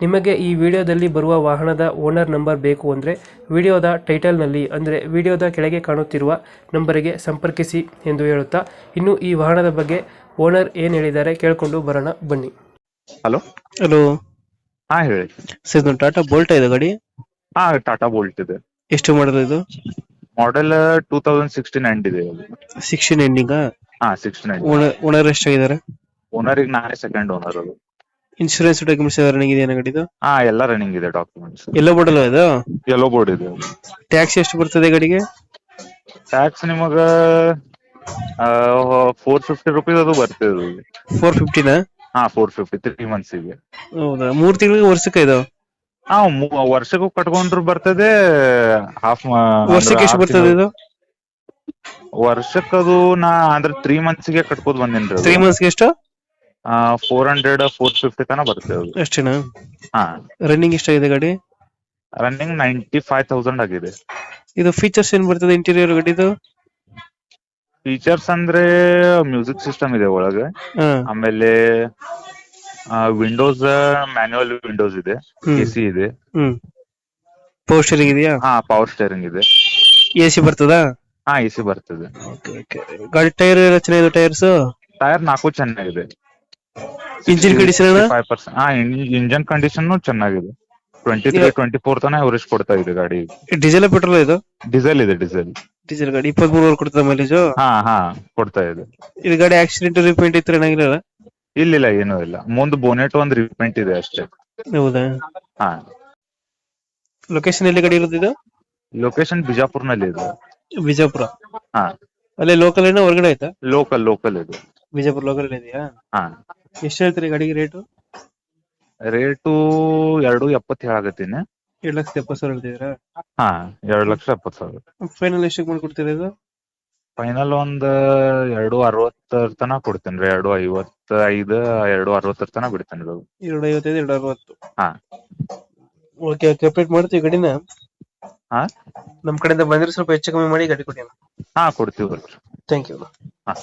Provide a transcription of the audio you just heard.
ನಿಮಗೆ ಈ ವಿಡಿಯೋದಲ್ಲಿ ಬರುವ ವಾಹನದ ಓನರ್ ನಂಬರ್ ಬೇಕು ಅಂದರೆ ವಿಡಿಯೋದ ಟೈಟಲ್ನಲ್ಲಿ ಅಂದರೆ ವಿಡಿಯೋದ ಕೆಳಗೆ ಕಾಣುತ್ತಿರುವ ನಂಬರಿಗೆ ಸಂಪರ್ಕಿಸಿ ಎಂದು ಹೇಳುತ್ತಾ ಇನ್ನು ಈ ವಾಹನದ ಬಗ್ಗೆ ಓನರ್ ಏನು ಹೇಳಿದ್ದಾರೆ ಕೇಳಿಕೊಂಡು ಬರೋಣ ಬನ್ನಿ. ಹಲೋ? ಹಲೋ. ಹಾ ಹೇಳಿ. ಸರ್ ಇದು ಟಾಟಾ ಬೋಲ್ಟ್ ಇದೆ ಗಾಡಿ? ಹಾ ಟಾಟಾ ಬೋಲ್ಟ್ ಇದೆ. ಎಷ್ಟು ಮಾಡೋದು ಇದು? Model two thousand sixteen end ಇದೆ ಸಿಕ್ಸ್ಟೀನ್ ಎಂಡಿಂಗ ಹಾ ಸಿಕ್ಸ್ಟೀನ್ ಎಂಡ್ ಓನರ್ ಓನರ್ ಎಷ್ಟಾಗಿದ್ದಾರೆ? ಓನರ್ ಈಗ ನಾನೇ ಸೆಕೆಂಡ್ ಓನರ್ ಅದು. ಇನ್ಶೂರೆನ್ಸ್ ಡಾಕ್ಯುಮೆಂಟ್ಸ್ ರನ್ನಿಂಗ್ ಇದೆಯಾ ಗಾಡಿದು ಹಾ ಎಲ್ಲ ರನ್ನಿಂಗ್ ಇದೆ ಡಾಕ್ಯುಮೆಂಟ್ಸ್ ಎಲ್ಲ ಬೋರ್ಡಲ್ಲ ಇದು? ಎಲ್ಲೋ ಬೋರ್ಡ್ ಇದೆ. ಟ್ಯಾಕ್ಸ್ ಎಷ್ಟು ಬರ್ತದೆ ಗಾಡಿಗೆ? ಟ್ಯಾಕ್ಸ್ ನಿಮಗ ಫೋರ್ ಫಿಫ್ಟಿ ರುಪೀಸ್ ಅದು ಬರ್ತದೆ ಫೋರ್ ಫಿಫ್ಟಿನ ಹಾ ಫೋರ್ ಫಿಫ್ಟಿ ತ್ರೀ ಮಂತ್ಸ್ಗೆ. ಹೌದಾ? ಮೂರ್ ತಿಂಗಳಿಗೆ ವರ್ಷಕ್ಕೆ ಇದು? ಹಾ ವರ್ಷಕ್ಕೆ ಕಟ್ಕೊಂಡ್ರು ಬರ್ತದೆ ಹಾಫ್ ವರ್ಷಕ್ಕೆ ಎಷ್ಟು ಬರ್ತದೆ ಇದು? ವರ್ಷಕ್ಕೆ ಅದು ನಾ ಅಂದ್ರೆ ತ್ರೀ ಮಂತ್ಸ್ಗೆ ಕಟ್ಕೋದ್ ತ್ರೀ ಮಂತ್ಸ್ಗೆ ಎಷ್ಟು? ಫೋರ್ ಹಂಡ್ರೆಡ್ ಫೋರ್ ಫಿಫ್ಟಿ ತನ ಬರುತ್ತೆ ಅದು. ಅಷ್ಟೇನಾ ಹಾ. ರನ್ನಿಂಗ್ ಎಷ್ಟಾಗಿದೆ ಗಾಡಿ? ರನ್ನಿಂಗ್ ನೈಂಟಿ ಫೈವ್ ತೌಸಂಡ್ ಆಗಿದೆ. ಇದು ಫೀಚರ್ಸ್ ಏನ್ ಬರ್ತದೆ ಇಂಟೀರಿಯರ್ ಗಾಡಿದು? ಫೀಚರ್ಸ್ ಅಂದ್ರೆ ಮ್ಯೂಸಿಕ್ ಸಿಸ್ಟಮ್ ಇದೆ ಒಳಗೆ. ಹಾ. ಆಮೇಲೆ ವಿಂಡೋಸ್ ಮ್ಯಾನ್ಯುವಲ್ ವಿಂಡೋಸ್ ಇದೆ. ಎಸಿ ಇದೆ. ಹ್ಮ್. ಪವರ್ ಸ್ಟೇರಿಂಗ್ ಇದೆಯಾ? ಹಾ ಪವರ್ ಸ್ಟೇರಿಂಗ್ ಇದೆ. ಎ ಸಿ ಬರ್ತದಾ? ಹಾ ಎಸಿ ಬರ್ತದೆ. ಗಾಡಿ ಟೈರ್ ಎಲ್ಲ ಚೆನ್ನಾಗಿದೆ ಟೈರ್ಸ್ ಟೈರ್ ನಾಲ್ಕು ಚೆನ್ನಾಗಿದೆ. ಇಂಜಿನ್ ಕಂಡೀಷನ್ ಫೈವ್ ಪರ್ಸೆಂಟ್ ಹಾ ಇಂಜನ್ ಕಂಡೀಷನ್ ಚೆನ್ನಾಗಿದೆ. ಟ್ವೆಂಟಿ ತ್ರೀ ಟ್ವೆಂಟಿ ಫೋರ್ ತನ ಅವರೇಜ್ ಕೊಡ್ತಾ ಇದೆ ಗಾಡಿ. ಡೀಸೆಲ್ ಪೆಟ್ರೋಲ್ ಇದು? ಡೀಸೆಲ್ ಇದೆ ಡೀಸೆಲ್ ಡೀಸೆಲ್ ಗಾಡಿ ಇಪ್ಪತ್ತ್ ಮೂರು ಕೊಡ್ತದೆ ಮೈಲೇಜ್ ಹಾ ಹಾ ಕೊಡ್ತಾ ಇದೆ. ಇದು ಗಾಡಿ ಆಕ್ಸಿಡೆಂಟ್ ರಿಪೇಂಟ್ ಇತ್ತು ಏನಾಗಿರಲ್ಲ ಇಲ್ಲ ಏನೂ ಇಲ್ಲ. ಮುಂದ್ ಬೋನೆಟ್ ಒಂದ್ ರಿಪೇಂಟ್ ಇದೆ ಅಷ್ಟೇ. ಹೌದಾ? ಹಾ. ಲೊಕೇಶನ್ ಎಲ್ಲಿ ಗಾಡಿ ಇರೋದು ಇದು? ಲೊಕೇಶನ್ ಬಿಜಾಪುರ್ನಲ್ಲಿ ಇದೆ. ಬಿಜಾಪುರ? ಹಾ. ಅಲ್ಲೇ ಲೋಕಲ್ ಏನೋ ಹೊರಗಡೆ ಆಯ್ತಾ? ಲೋಕಲ್ ಲೋಕಲ್ ಇದೆ. ಬಿಜಾಪುರ ಲೋಕಲ್ ಇದೆಯಾ? ಹಾ. ಎಷ್ಟು ಹೇಳ್ತೀರಿ ಗಾಡಿಗೆ ರೇಟು ರೇಟು ಎರಡು ಎಪ್ಪತ್ತು ಹೇಳಾಗತ್ತೀನಿ ಎರಡು ಲಕ್ಷದ ಎಪ್ಪತ್ತು ಸಾವಿರ ಹೇಳ್ತಿದ್ದೀರಾ? ಹಾ ಎರಡ್ ಲಕ್ಷ ಎಪ್ಪತ್ತು ಸಾವಿರ. ಫೈನಲ್ ಎಷ್ಟಕ್ಕೆ ಮಾಡ್ಕೊಡ್ತೀರಾ ಇದು? ಫೈನಲ್ ಒಂದ್ ಎರಡು ಅರವತ್ತರ ತನ ಕೊಡ್ತೇನೆ ರೀ. ಎರಡು ಐವತ್ತ ಐದು ಎರಡು ಅರವತ್ತರ ತನ ಬಿಡ್ತೇನೆ ರೀ ಎರಡು ಐವತ್ತೈದು ಎರಡು ಅರವತ್ತು. ಹಾ. ಓಕೆ ಓಕೆ ಅಪ್ಡೇಟ್ ಮಾಡ್ತೀವಿ ಗಡಿನ ಹಾ? ನಮ್ಮ ಕಡೆಯಿಂದ ಬಂದ್ರೆ ಸ್ವಲ್ಪ ಹೆಚ್ಚು ಕಮ್ಮಿ ಮಾಡಿ ಗಾಡಿ ಕೊಡಿ ಹಾ ಕೊಡ್ತೀವಿ ಬರ್ರಿ. ಥ್ಯಾಂಕ್ ಯು ಹಾ.